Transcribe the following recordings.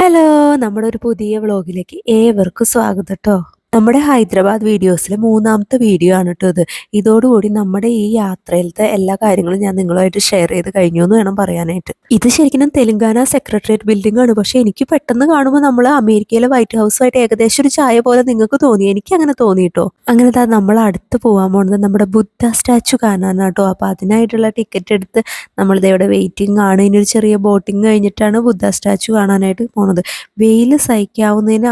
Hello നമ്മുടെ ഒരു പുതിയ വ്ളോഗിലേക്ക് ഏവർക്കും സ്വാഗതം കേട്ടോ നമ്മുടെ ഹൈദരാബാദ് വീഡിയോസിലെ മൂന്നാമത്തെ വീഡിയോ ആണ് കേട്ടോ ഇത്. ഇതോടുകൂടി നമ്മുടെ ഈ യാത്രയിലത്തെ എല്ലാ കാര്യങ്ങളും ഞാൻ നിങ്ങളുമായിട്ട് ഷെയർ ചെയ്ത് കഴിഞ്ഞു എന്ന് വേണം പറയാനായിട്ട്. ഇത് ശരിക്കും തെലങ്കാന സെക്രട്ടേറിയറ്റ് ബിൽഡിംഗ് ആണ്. പക്ഷെ എനിക്ക് പെട്ടെന്ന് കാണുമ്പോൾ നമ്മൾ അമേരിക്കയിലെ വൈറ്റ് ഹൗസുമായിട്ട് ഏകദേശം ഒരു ചായ പോലെ നിങ്ങൾക്ക് തോന്നി. എനിക്ക് അങ്ങനെ തോന്നിയിട്ടോ അങ്ങനെ താ നമ്മൾ അടുത്ത് പോകാൻ പോകുന്നത് നമ്മുടെ ബുദ്ധ സ്റ്റാച്ചു കാണാനാണ് കേട്ടോ അപ്പോൾ അതിനായിട്ടുള്ള ടിക്കറ്റ് എടുത്ത് നമ്മളിത് ഇവിടെ വെയിറ്റിംഗ് ആണ്. ഇനി ഒരു ചെറിയ ബോട്ടിംഗ് കഴിഞ്ഞിട്ടാണ് ബുദ്ധ സ്റ്റാച്ചു കാണാനായിട്ട് പോണത്. വെയിൽ സഹിക്കാവുന്നതിന്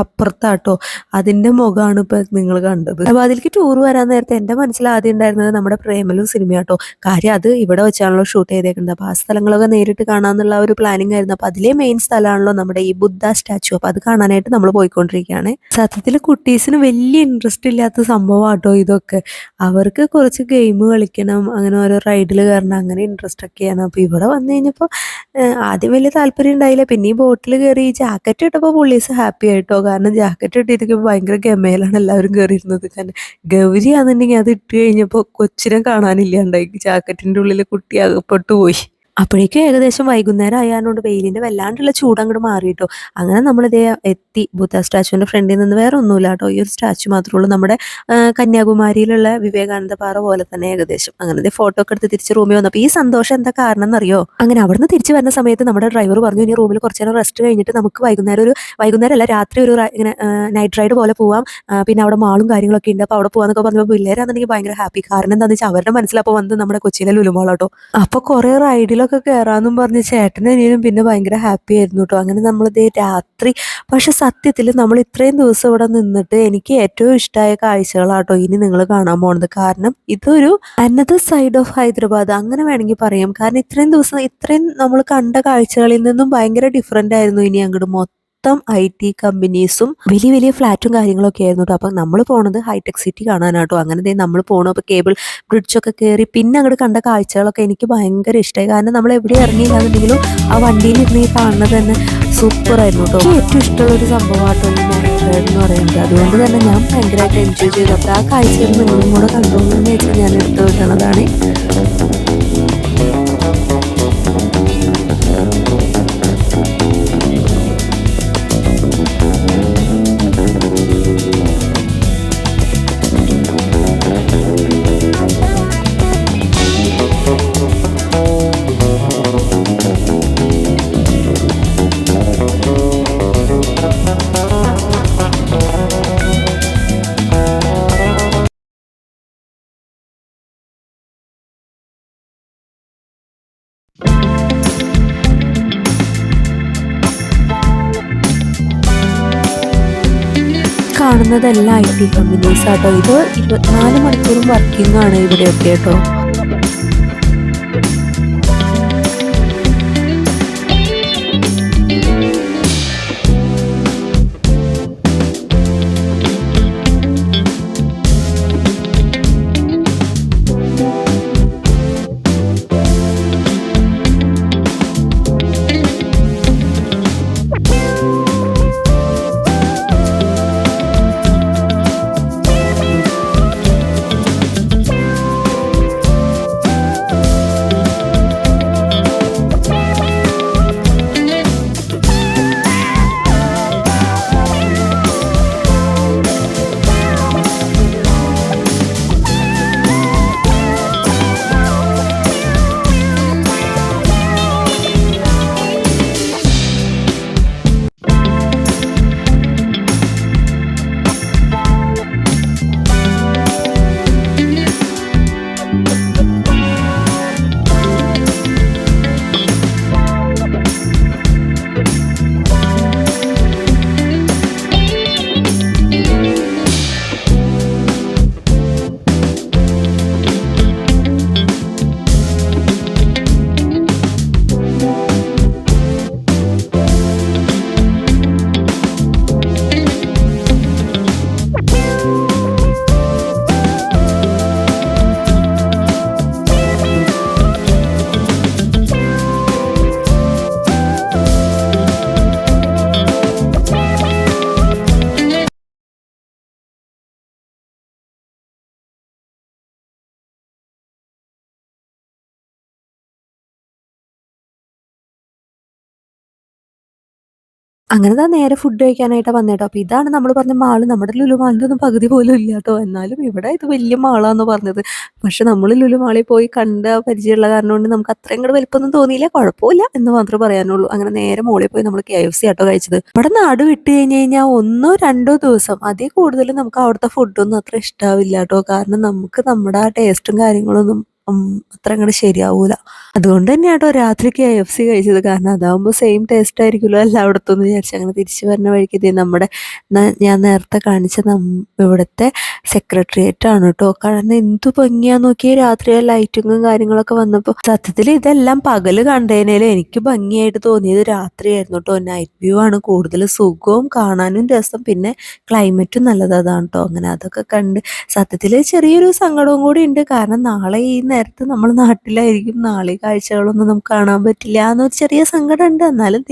അപ്പുറത്താട്ടോ. അതിന്റെ മുഖമാണ് ഇപ്പോൾ നിങ്ങൾ കണ്ടത്. അപ്പൊ അതിലേക്ക് ടൂർ വരാൻ നേരത്തെ എന്റെ മനസ്സിൽ ആദ്യം ഉണ്ടായിരുന്നത് നമ്മുടെ പ്രേമലു സിനിമയാട്ടോ. കാര്യം അത് ഇവിടെ വെച്ചാണല്ലോ ഷൂട്ട് ചെയ്തേക്കുന്നത്. അപ്പൊ ആ സ്ഥലങ്ങളൊക്കെ നേരിട്ട് കാണാന്നുള്ള ഒരു പ്ലാനിങ് ആയിരുന്നു. അപ്പോൾ അതിലെ മെയിൻ സ്ഥലമാണല്ലോ നമ്മുടെ ഈ ബുദ്ധ സ്റ്റാച്ചു അപ്പോൾ അത് കാണാനായിട്ട് നമ്മൾ പോയിക്കൊണ്ടിരിക്കുകയാണ്. സത്യത്തിൽ കുട്ടീസിന് വലിയ ഇൻട്രസ്റ്റ് ഇല്ലാത്ത സംഭവമാട്ടോ ഇതൊക്കെ. അവർക്ക് കുറച്ച് ഗെയിം കളിക്കണം അങ്ങനെ ഓരോ റൈഡിൽ കയറണം അങ്ങനെ ഇൻട്രസ്റ്റ് ഒക്കെയാണ്. അപ്പോൾ ഇവിടെ വന്നു കഴിഞ്ഞപ്പോൾ ആദ്യം വലിയ താല്പര്യം ഉണ്ടായില്ല. പിന്നെ ഈ ബോട്ടിൽ കയറി ജാക്കറ്റ് ഇട്ടപ്പോൾ പുള്ളീസ് ഹാപ്പി ആയിട്ടോ. കാരണം ജാക്കറ്റ് ഇട്ടിരിക്കുമ്പോൾ ഭയങ്കര ഗമയിലാണ് എല്ലാവരും കയറിയിരുന്നത് കാരണം ഗൗരിയാണെന്നുണ്ടെങ്കിൽ അത് ഇട്ട് കഴിഞ്ഞപ്പോൾ കൊച്ചിനെ കാണാനില്ലാണ്ടായി. ജാക്കറ്റിന്റെ ഉള്ളിൽ കുട്ടി അകപ്പെട്ടു പോയി അപ്പോഴേക്കും ഏകദേശം വൈകുന്നേരം ആയതുകൊണ്ട് വെയിലിന്റെ വല്ലാണ്ടുള്ള ചൂട് അങ്ങോട്ട് മാറിയിട്ടോ. അങ്ങനെ നമ്മൾ നമ്മളിതേ എത്തി. ബുദ്ധ സ്റ്റാച്ചുവിന്റെ ഫ്രണ്ടിൽ നിന്ന് വേറെ ഒന്നുമില്ല കേട്ടോ ഈ ഒരു സ്റ്റാച്ചു മാത്രമേ ഉള്ളൂ. നമ്മുടെ കന്യാകുമാരിയിലുള്ള വിവേകാനന്ദ പാറ പോലെ തന്നെ ഏകദേശം. അങ്ങനെ ഫോട്ടോ ഒക്കെ എടുത്ത് തിരിച്ച് റൂമിൽ വന്നപ്പോൾ ഈ സന്തോഷം എന്താ കാരണം എന്നറിയോ അങ്ങനെ അവിടുന്ന് തിരിച്ചു വരുന്ന സമയത്ത് നമ്മുടെ ഡ്രൈവർ പറഞ്ഞു ഇനി റൂമിൽ കുറച്ച് നേരം റെസ്റ്റ് കഴിഞ്ഞിട്ട് നമുക്ക് വൈകുന്നേരം ഒരു വൈകുന്നേരം അല്ല രാത്രി ഒരു ഇങ്ങനെ നൈറ്റ് റൈഡ് പോലെ പോവാം. പിന്നെ അവിടെ മാളും കാര്യങ്ങളൊക്കെ ഉണ്ട്. അപ്പോൾ അവിടെ പോകാന്നൊക്കെ പറഞ്ഞപ്പോൾ പിള്ളേരാണെന്നുണ്ടെങ്കിൽ ഭയങ്കര ഹാപ്പി. കാരണം എന്താണെന്ന് വെച്ചാൽ അവരുടെ മനസ്സിലപ്പോൾ വന്ന് നമ്മുടെ കൊച്ചിയിലെ ലുലുമാളാട്ടോ കുറേ കുറെ റൈഡിലൊക്കെ കയറാമെന്നും പറഞ്ഞ് ചേട്ടനും പിന്നെ ഭയങ്കര ഹാപ്പി ആയിരുന്നു കേട്ടോ അങ്ങനെ നമ്മളിത് രാത്രി പക്ഷെ സത്യത്തിൽ നമ്മൾ ഇത്രയും ദിവസം ഇവിടെ നിന്നിട്ട് എനിക്ക് ഏറ്റവും ഇഷ്ടമായ കാഴ്ചകളാട്ടോ ഇനി നിങ്ങൾ കാണാൻ പോണത്. കാരണം ഇതൊരു അനദർ സൈഡ് ഓഫ് ഹൈദരാബാദ്. അങ്ങനെ വേണമെങ്കിൽ പറയാം. കാരണം ഇത്രയും ദിവസം ഇത്രയും നമ്മൾ കണ്ട കാഴ്ചകളിൽ നിന്നും ഭയങ്കര ഡിഫറെന്റ് ആയിരുന്നു ഇനി അങ്ങോട്ട് മൊത്തം. ഐ ടി കമ്പനീസും വലിയ വലിയ ഫ്ലാറ്റും കാര്യങ്ങളൊക്കെ ആയിരുന്നു കേട്ടോ അപ്പം നമ്മൾ പോണത് ഹൈടെക് സിറ്റി കാണാനാട്ടോ. അങ്ങനെ നമ്മൾ പോണു. അപ്പോൾ കേബിൾ ബ്രിഡ്ജൊക്കെ കയറി പിന്നെ അങ്ങോട്ട് കണ്ട കാഴ്ചകളൊക്കെ എനിക്ക് ഭയങ്കര ഇഷ്ടമായി കാരണം നമ്മൾ എവിടെ ഇറങ്ങിയില്ലാന്നുണ്ടെങ്കിലും ആ വണ്ടിയിൽ ഇരുന്ന് കാണുന്നത് തന്നെ സൂപ്പർ ആയിരുന്നു കേട്ടോ ഏറ്റവും ഇഷ്ടമുള്ള ഒരു സംഭവമാട്ടോ ഈ എന്ന് പറയുന്നത്. അതുകൊണ്ട് തന്നെ ഞാൻ ഭയങ്കരമായിട്ട് എൻജോയ് ചെയ്തു. അപ്പോൾ ആ കാഴ്ചകൾ നിങ്ങളും കൂടെ എന്ന് വെച്ചാൽ ഞാൻ എടുത്തു വെക്കണതാണ് കാണുന്നതെല്ലാം ഐ ടി കമ്പനീസ് ആട്ടോ ഇത് ഇരുപത്തിനാല് മണിക്കൂറും വർക്കിംഗ് ആണ് ഇവിടെയൊക്കെ കേട്ടോ. അങ്ങനെ ദാ നേരെ ഫുഡ് കഴിക്കാനായിട്ടാ വന്നേട്ടോ. അപ്പൊ ഇതാണ് നമ്മൾ പറഞ്ഞ മാൾ. നമ്മുടെ ലുലു ഒന്നും പകുതി പോലും ഇല്ലാട്ടോ. എന്നാലും ഇവിടെ ഇത് വലിയ മാളാന്ന് പറഞ്ഞത്. പക്ഷെ നമ്മൾ ലുലു മാളിൽ പോയി കണ്ട പരിചയമുള്ള കാരണം കൊണ്ട് നമുക്ക് അത്രയും കൂടെ വലിപ്പമൊന്നും തോന്നിയില്ല. കുഴപ്പമില്ല എന്ന് മാത്രമേ പറയാനുള്ളൂ. അങ്ങനെ നേരെ മോളിൽ പോയി നമ്മൾ കെ എഫ് സി ആട്ടോ കഴിച്ചത്. ഇവിടെ നാട് വിട്ട് കഴിഞ്ഞ് കഴിഞ്ഞാൽ ഒന്നോ രണ്ടോ ദിവസം അതേ കൂടുതൽ നമുക്ക് അവിടുത്തെ ഫുഡൊന്നും അത്ര ഇഷ്ടാവില്ല കേട്ടോ. കാരണം നമുക്ക് നമ്മുടെ ആ ടേസ്റ്റും കാര്യങ്ങളൊന്നും അത്ര അങ്ങോട്ട് ശരിയാവൂല. അതുകൊണ്ട് തന്നെ കേട്ടോ രാത്രി കെ എഫ് സി കഴിച്ചത്. കാരണം അതാവുമ്പോൾ സെയിം ടേസ്റ്റ് ആയിരിക്കുമല്ലോ എല്ലായിടത്തും എന്ന് വിചാരിച്ചു അങ്ങനെ തിരിച്ചു വരുന്ന വഴിക്ക് ഇതേ നമ്മുടെ ഞാൻ നേരത്തെ കാണിച്ച ഇവിടുത്തെ സെക്രട്ടേറിയറ്റ് ആണ് കേട്ടോ കാരണം എന്തു ഭംഗിയാ നോക്കിയേ രാത്രി ലൈറ്റിങ്ങും കാര്യങ്ങളൊക്കെ വന്നപ്പോൾ സത്യത്തിൽ ഇതെല്ലാം പകൽ കണ്ടതിനേലും എനിക്ക് ഭംഗിയായിട്ട് തോന്നിയത് രാത്രിയായിരുന്നു കേട്ടോ നൈറ്റ് വ്യൂ ആണ്. കൂടുതൽ സുഖവും കാണാനും രസം. പിന്നെ ക്ലൈമറ്റും നല്ലത് അതാണ് കേട്ടോ അങ്ങനെ അതൊക്കെ കണ്ട് സത്യത്തിൽ ചെറിയൊരു സങ്കടവും കൂടി ഉണ്ട്. കാരണം നാളെ ഈ നേരത്ത് നമ്മൾ നാട്ടിലായിരിക്കും. നാളെ കാഴ്ചകളൊന്നും നമുക്ക് കാണാൻ പറ്റില്ല എന്നൊരു ചെറിയ സങ്കടം ഉണ്ട് എന്നാലും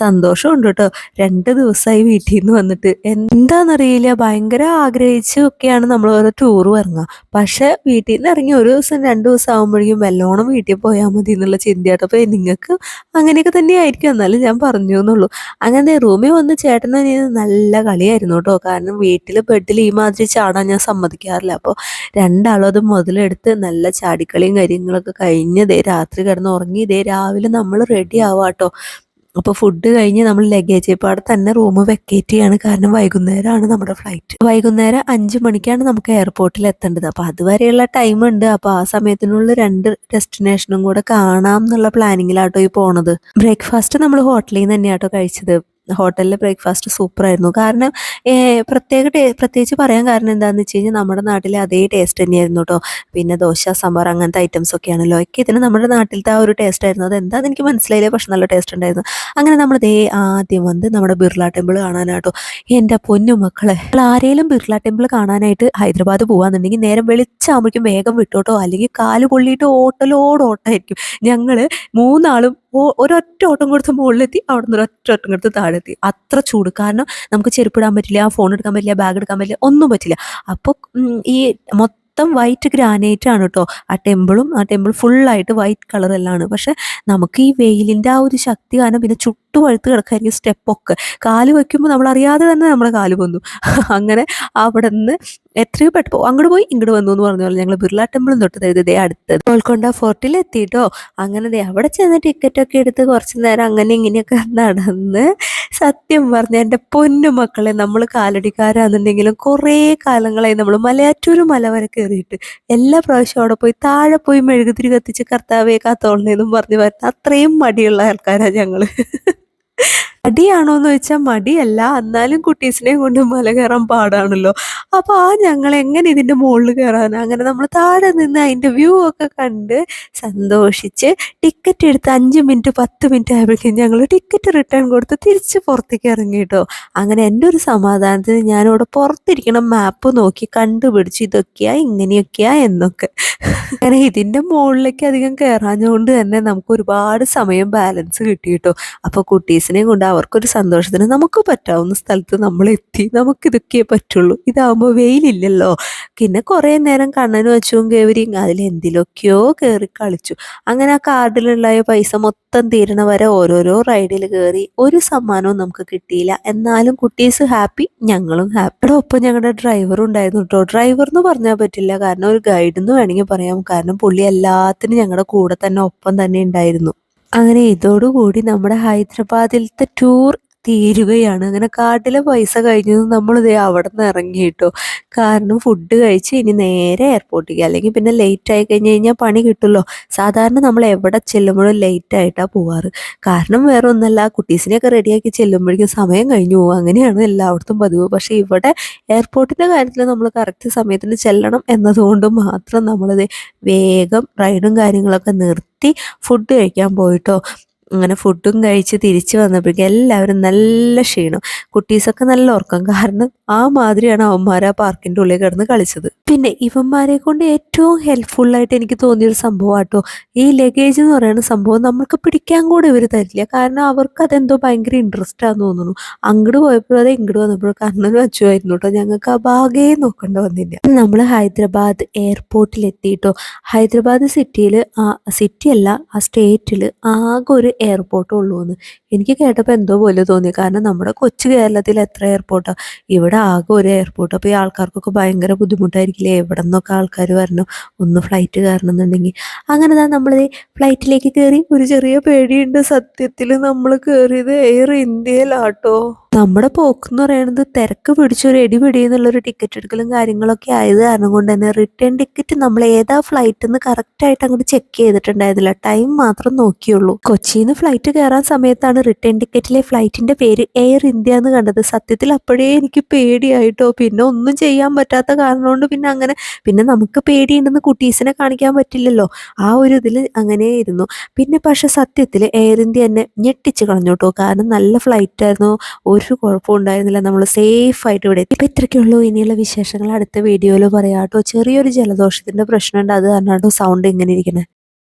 സന്തോഷമുണ്ട് കേട്ടോ. രണ്ട് ദിവസമായി വീട്ടിൽ നിന്ന് വന്നിട്ട്. എന്താണെന്നറിയില്ല ഭയങ്കര ആഗ്രഹിച്ചു ഒക്കെയാണ് നമ്മൾ ഓരോ ടൂർ ഇറങ്ങുക. പക്ഷെ വീട്ടിൽ നിന്ന് ഇറങ്ങി ഒരു ദിവസം രണ്ട് ദിവസം ആകുമ്പോഴേക്കും വെല്ലോണം വീട്ടിൽ പോയാൽ മതി എന്നുള്ള ചിന്തയാട്ടോ. അപ്പോൾ നിങ്ങൾക്ക് അങ്ങനെയൊക്കെ തന്നെയായിരിക്കും. എന്നാലും ഞാൻ പറഞ്ഞു എന്നുള്ളൂ. അങ്ങനെ റൂമിൽ വന്ന് ചേട്ടനെ നല്ല കളിയായിരുന്നു കേട്ടോ. കാരണം വീട്ടിൽ ബെഡിൽ ഈ മാതിരി ചാടാൻ ഞാൻ സമ്മതിക്കാറില്ല. അപ്പോൾ രണ്ടാളും അത് മുതലെടുത്ത് നല്ല ചാടിക്കളിയും കാര്യങ്ങളൊക്കെ കഴിഞ്ഞ് ഇതേ രാത്രി കിടന്ന് ഉറങ്ങി ഇതേ രാവിലെ നമ്മൾ റെഡി ആവാട്ടോ. അപ്പോൾ ഫുഡ് കഴിഞ്ഞ് നമ്മൾ ലഗേജ് പാടെ തന്നെ റൂം വെക്കേറ്റ് ചെയ്യാണ്. കാരണം വൈകുന്നേരമാണ് നമ്മുടെ ഫ്ലൈറ്റ് വൈകുന്നേരം അഞ്ച് മണിക്കാണ് നമുക്ക് എയർപോർട്ടിൽ എത്തേണ്ടത്. അപ്പോൾ അതുവരെയുള്ള ടൈം ഉണ്ട്. അപ്പോൾ ആ സമയത്തിനുള്ളിൽ രണ്ട് ഡെസ്റ്റിനേഷനും കൂടെ കാണാം എന്നുള്ള പ്ലാനിങ്ങിലാട്ടോ ഈ പോണത്. ബ്രേക്ക്ഫാസ്റ്റ് നമ്മൾ ഹോട്ടലിൽ നിന്ന് തന്നെയാട്ടോ കഴിച്ചത്. ഹോട്ടലിലെ ബ്രേക്ക്ഫാസ്റ്റ് സൂപ്പറായിരുന്നു. കാരണം പ്രത്യേക പ്രത്യേകിച്ച് പറയാൻ കാരണം എന്താണെന്ന് വെച്ച് കഴിഞ്ഞാൽ നമ്മുടെ നാട്ടിലെ അതേ ടേസ്റ്റ് തന്നെയായിരുന്നു കേട്ടോ പിന്നെ ദോശ സാമ്പാർ അങ്ങനത്തെ ഐറ്റംസ് ഒക്കെ ആണല്ലോ ഒക്കെ ഇതിന് നമ്മുടെ നാട്ടിലത്തെ ആ ഒരു ടേസ്റ്റ് ആയിരുന്നു. അത് എനിക്ക് മനസ്സിലായില്ല. പക്ഷെ നല്ല ടേസ്റ്റ് ഉണ്ടായിരുന്നു. അങ്ങനെ നമ്മൾ ദേ ആദ്യം വന്ന് നമ്മുടെ ബിർള ടെമ്പിൾ കാണാനാട്ടോ എന്റെ പൊന്നു മക്കളെ ആരെങ്കിലും ബിർള ടെമ്പിൾ കാണാനായിട്ട് ഹൈദരാബാദ് പോകാന്നുണ്ടെങ്കിൽ നേരം വെളിച്ചാകുമ്പോഴേക്കും വേഗം വിട്ടോട്ടോ അല്ലെങ്കിൽ കാൽ പൊള്ളിയിട്ട് ഓട്ടലോട് ഓട്ടമായിരിക്കും ഞങ്ങൾ മൂന്നാളും ഒരൊറ്റ ഓട്ടം കൊടുത്ത് മുകളിലെത്തി അവിടെ നിന്ന് ഒരൊറ്റ ഓട്ടം കൊടുത്ത് താഴെത്തി. അത്ര ചൂട്. കാരണം നമുക്ക് ചെരുപ്പിടാൻ പറ്റില്ല ഫോൺ എടുക്കാൻ പറ്റില്ല ബാഗ് എടുക്കാൻ പറ്റില്ല ഒന്നും പറ്റില്ല. അപ്പോൾ ഈ മൊത്തം വൈറ്റ് ഗ്രാനൈറ്റ് ആണ് കേട്ടോ ആ ടെമ്പിളും ആ ടെമ്പിൾ ഫുള്ളായിട്ട് വൈറ്റ് കളറെല്ലാം പക്ഷെ നമുക്ക് ഈ വെയിലിന്റെ ആ ഒരു ശക്തി കാരണം പിന്നെ ചുട്ടു വഴുത്ത് കിടക്കായിരിക്കും സ്റ്റെപ്പൊക്കെ കാൽ വയ്ക്കുമ്പോൾ നമ്മൾ അറിയാതെ തന്നെ നമ്മുടെ കാൽ പൊന്നു അങ്ങനെ അവിടെ നിന്ന് എത്രയോ പെട്ടു അങ്ങോട്ട് പോയി ഇങ്ങോട്ട് വന്നു എന്ന് പറഞ്ഞ പോലെ ഞങ്ങൾ ബിർള ടെമ്പിളും തൊട്ട് തരുത് ഇതേ അടുത്തത് ഗോൽക്കൊണ്ട ഫോർട്ടിൽ എത്തിയിട്ടോ അങ്ങനെ ദേ അവിടെ ചെന്ന് ടിക്കറ്റൊക്കെ എടുത്ത് കുറച്ച് നേരം അങ്ങനെ ഇങ്ങനെയൊക്കെ നടന്ന് സത്യം പറഞ്ഞ എന്റെ പൊന്നു മക്കളെ നമ്മൾ കാലടിക്കാരാന്നുണ്ടെങ്കിലും കുറേ കാലങ്ങളായി നമ്മൾ മലയാറ്റൂർ മല വരെ കയറിയിട്ട് എല്ലാ പ്രാവശ്യവും അവിടെ പോയി താഴെ പോയി മെഴുകുതിരി കത്തിച്ച് കർത്താവേ കാത്തോളണേന്നും പറഞ്ഞു വരുന്ന അത്രയും മടിയുള്ള ആൾക്കാരാണ് ഞങ്ങൾ. മടിയാണോ എന്ന് വെച്ചാൽ മടിയല്ല. എന്നാലും കുട്ടീസിനെ കൊണ്ട് മല കയറാൻ പാടാണല്ലോ. അപ്പൊ ആ ഞങ്ങൾ എങ്ങനെ ഇതിന്റെ മുകളിൽ കയറാൻ അങ്ങനെ നമ്മൾ താഴെ നിന്ന് അതിന്റെ വ്യൂ ഒക്കെ കണ്ട് സന്തോഷിച്ച് ടിക്കറ്റ് എടുത്ത് അഞ്ച് മിനിറ്റ് പത്ത് മിനിറ്റ് ആയപ്പോഴേക്കും ഞങ്ങൾ ടിക്കറ്റ് റിട്ടേൺ കൊടുത്ത് തിരിച്ച് പുറത്തേക്ക് ഇറങ്ങി കേട്ടോ. അങ്ങനെ എന്റെ ഒരു സമാധാനത്തിന് ഞാനിവിടെ പുറത്തിരിക്കണം മാപ്പ് നോക്കി കണ്ടുപിടിച്ച് ഇതൊക്കെയാ ഇങ്ങനെയൊക്കെയാ എന്നൊക്കെ. അങ്ങനെ ഇതിന്റെ മുകളിലേക്ക് അധികം കയറാഞ്ഞുകൊണ്ട് തന്നെ നമുക്ക് ഒരുപാട് സമയം ബാലൻസ് കിട്ടി കേട്ടോ. അപ്പോൾ കുട്ടീസിനെ കൊണ്ട് അവർക്കൊരു സന്തോഷത്തിന് നമുക്ക് പറ്റാവുന്ന സ്ഥലത്ത് നമ്മൾ എത്തി നമുക്ക് ഇതൊക്കെ പറ്റുള്ളൂ. ഇതാവുമ്പോൾ വെയിലില്ലല്ലോ. പിന്നെ കുറേ നേരം കണ്ണന് വെച്ചും കയറിയും അതിൽ എന്തിലൊക്കെയോ കയറി കളിച്ചു. അങ്ങനെ ആ കാർഡിലുണ്ടായ പൈസ മൊത്തം തീരണ വരെ ഓരോരോ റൈഡിൽ കയറി ഒരു സമ്മാനവും നമുക്ക് കിട്ടിയില്ല. എന്നാലും കുട്ടീസ് ഹാപ്പി ഞങ്ങളും ഹാപ്പി. ഇവിടെ ഒപ്പം ഞങ്ങളുടെ ഡ്രൈവർ ഉണ്ടായിരുന്നു കേട്ടോ ഡ്രൈവർ എന്ന് പറഞ്ഞാൽ പറ്റില്ല. കാരണം ഒരു ഗൈഡ് എന്ന് വേണമെങ്കിൽ പറയാം. കാരണം പുള്ളി എല്ലാത്തിനും ഞങ്ങളുടെ കൂടെ തന്നെ ഒപ്പം തന്നെ ഉണ്ടായിരുന്നു. അങ്ങനെ ഇതോടുകൂടി നമ്മുടെ ഹൈദരാബാദിലത്തെ ടൂർ തീരുകയാണ്. അങ്ങനെ കാട്ടിലെ പൈസ കഴിഞ്ഞത് നമ്മൾ ദേ അവിടെ നിന്ന് ഇറങ്ങി കേട്ടോ കാരണം ഫുഡ് കഴിച്ച് ഇനി നേരെ എയർപോർട്ടിലേക്ക് അല്ലെങ്കിൽ പിന്നെ ലേറ്റ് ആയി കഴിഞ്ഞ് കഴിഞ്ഞാൽ പണി കിട്ടുമല്ലോ സാധാരണ നമ്മൾ എവിടെ ചെല്ലുമ്പോഴും ലേറ്റ് ആയിട്ടാണ് പോവാറ്. കാരണം വേറെ ഒന്നല്ല കുട്ടീസിനെയൊക്കെ റെഡിയാക്കി ചെല്ലുമ്പോഴേക്കും സമയം കഴിഞ്ഞു പോകും. അങ്ങനെയാണ് എല്ലായിടത്തും പതിവ്. പക്ഷേ ഇവിടെ എയർപോർട്ടിന്റെ കാര്യത്തിൽ നമ്മൾ കറക്റ്റ് സമയത്തിന് ചെല്ലണം എന്നതുകൊണ്ട് മാത്രം നമ്മളത് വേഗം റൈഡും കാര്യങ്ങളൊക്കെ നിർത്തി ഫുഡ് കഴിക്കാൻ പോയിട്ടോ. അങ്ങനെ ഫുഡും കഴിച്ച് തിരിച്ചു വന്നപ്പോഴേക്കും എല്ലാവരും നല്ല ക്ഷീണം. കുട്ടീസൊക്കെ നല്ല ഉറക്കം. കാരണം ആ മാതിരിയാണ് അവന്മാർ ആ പാർക്കിന്റെ ഉള്ളിൽ കിടന്ന് കളിച്ചത്. പിന്നെ ഇവന്മാരെ കൊണ്ട് ഏറ്റവും ഹെൽപ്ഫുള്ളായിട്ട് എനിക്ക് തോന്നിയൊരു സംഭവം ആട്ടോ ഈ ലഗേജ് എന്ന് പറയുന്ന സംഭവം നമ്മൾക്ക് പിടിക്കാൻ കൂടെ ഇവർ തരില്ല. കാരണം അവർക്ക് അതെന്തോ ഭയങ്കര ഇൻട്രസ്റ്റ് ആണെന്ന് തോന്നുന്നു. അങ്ങോട്ട് പോയപ്പോഴും അതെ ഇങ്ങോട്ട് വന്നപ്പോഴും കണ്ണനും അച്ചുമായിരുന്നു കേട്ടോ ഞങ്ങൾക്ക് ആ ഭാഗേ നോക്കേണ്ട വന്നില്ല. നമ്മൾ ഹൈദരാബാദ് എയർപോർട്ടിൽ എത്തിയിട്ടോ. ഹൈദരാബാദ് സിറ്റിയിൽ ആ സിറ്റിയല്ല ആ സ്റ്റേറ്റിൽ ആകെ ഒരു എയർപോർട്ട് ഉള്ളൂ എന്ന്. എനിക്ക് കേട്ടപ്പോൾ എന്തോ പോലെ തോന്നി. കാരണം നമ്മുടെ കൊച്ചു കേരളത്തിൽ എത്ര എയർപോർട്ടാണ് ഇവിടെ ആകെ ഒരു എയർപോർട്ട് അപ്പോൾ ഈ ആൾക്കാർക്കൊക്കെ ഭയങ്കര ബുദ്ധിമുട്ടായിരിക്കില്ലേ എവിടെ നിന്നൊക്കെ ആൾക്കാർ വരണം ഒന്ന് ഫ്ലൈറ്റ് കയറണം എന്നുണ്ടെങ്കിൽ അങ്ങനെ തന്നെ നമ്മൾ ഫ്ലൈറ്റിലേക്ക് കയറി ഒരു ചെറിയ പേടിയുണ്ട്. സത്യത്തിൽ നമ്മൾ കയറിയത് എയർ ഇന്ത്യയിലാട്ടോ. നമ്മുടെ പോക്ക് എന്ന് പറയുന്നത് തിരക്ക് പിടിച്ചൊരു എടി പിടി എന്നുള്ളൊരു ടിക്കറ്റ് എടുക്കലും കാര്യങ്ങളൊക്കെ ആയത് കാരണം കൊണ്ട് തന്നെ റിട്ടേൺ ടിക്കറ്റ് നമ്മൾ ഏതാ ഫ്ലൈറ്റ് എന്ന് കറക്റ്റായിട്ട് അങ്ങോട്ട് ചെക്ക് ചെയ്തിട്ടുണ്ടായിരുന്നില്ല. ടൈം മാത്രം നോക്കിയുള്ളൂ. കൊച്ചിയിൽ നിന്ന് ഫ്ലൈറ്റ് കയറാൻ സമയത്താണ് റിട്ടേൺ ടിക്കറ്റിലെ ഫ്ലൈറ്റിന്റെ പേര് എയർ ഇന്ത്യ എന്ന് കണ്ടത്. സത്യത്തിൽ അപ്പോഴേ എനിക്ക് പേടിയായിട്ടോ. പിന്നെ ഒന്നും ചെയ്യാൻ പറ്റാത്ത കാരണം കൊണ്ട് പിന്നെ അങ്ങനെ പിന്നെ നമുക്ക് പേടിയുണ്ടെന്ന് കുട്ടീസിനെ കാണിക്കാൻ പറ്റില്ലല്ലോ. ആ ഒരു ഇതിൽ അങ്ങനെ ഇരുന്നു. പിന്നെ പക്ഷെ സത്യത്തിൽ എയർ ഇന്ത്യ എന്നെ ഞെട്ടിച്ച് കളഞ്ഞു കേട്ടോ. കാരണം നല്ല ഫ്ലൈറ്റ് ആയിരുന്നു. ഒരു കുഴപ്പവും ഉണ്ടായിരുന്നില്ല. നമ്മൾ സേഫ് ആയിട്ട് ഇവിടെ ഇപ്പം ഇത്രയ്ക്കുള്ളൂ ഇനിയുള്ള വിശേഷങ്ങൾ അടുത്ത വീഡിയോയിൽ പറയാം കേട്ടോ. ചെറിയൊരു ജലദോഷത്തിന്റെ പ്രശ്നമുണ്ട്. അത് കാരണം സൗണ്ട് ഇങ്ങനെ ഇരിക്കുന്നത്